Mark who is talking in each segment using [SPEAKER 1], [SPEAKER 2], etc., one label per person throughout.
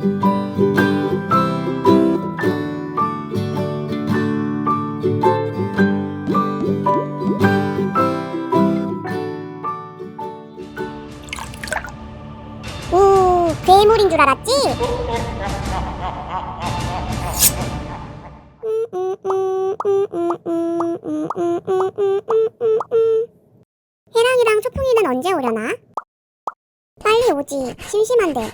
[SPEAKER 1] 오, 괴물인 줄 알았지? 해랑이랑 소풍이는 언제 오려나? 빨리 오지. 심심한데.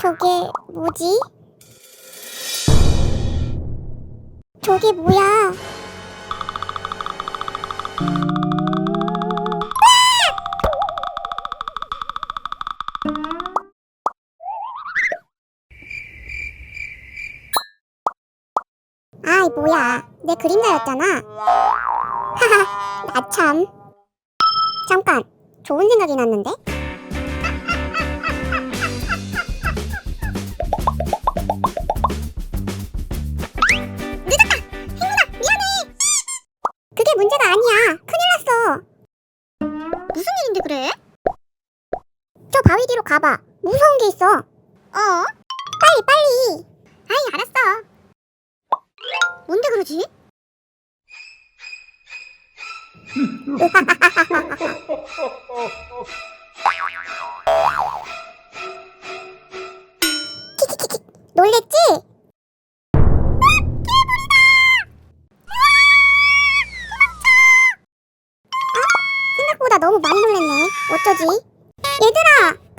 [SPEAKER 1] 저게 뭐지? 저게 뭐야? 아이 뭐야? 내 그림자였잖아. 하하 나 참. 잠깐 좋은 생각이 났는데 문제가 아니야 큰일 났어 무슨 일인데 그래? 저 바위 뒤로 가봐 무서운 게 있어 어? 빨리 빨리 아이 알았어 뭔데 그러지? 키키키키 놀랬지? 너무 많이 놀랬네. 어쩌지? 얘들아.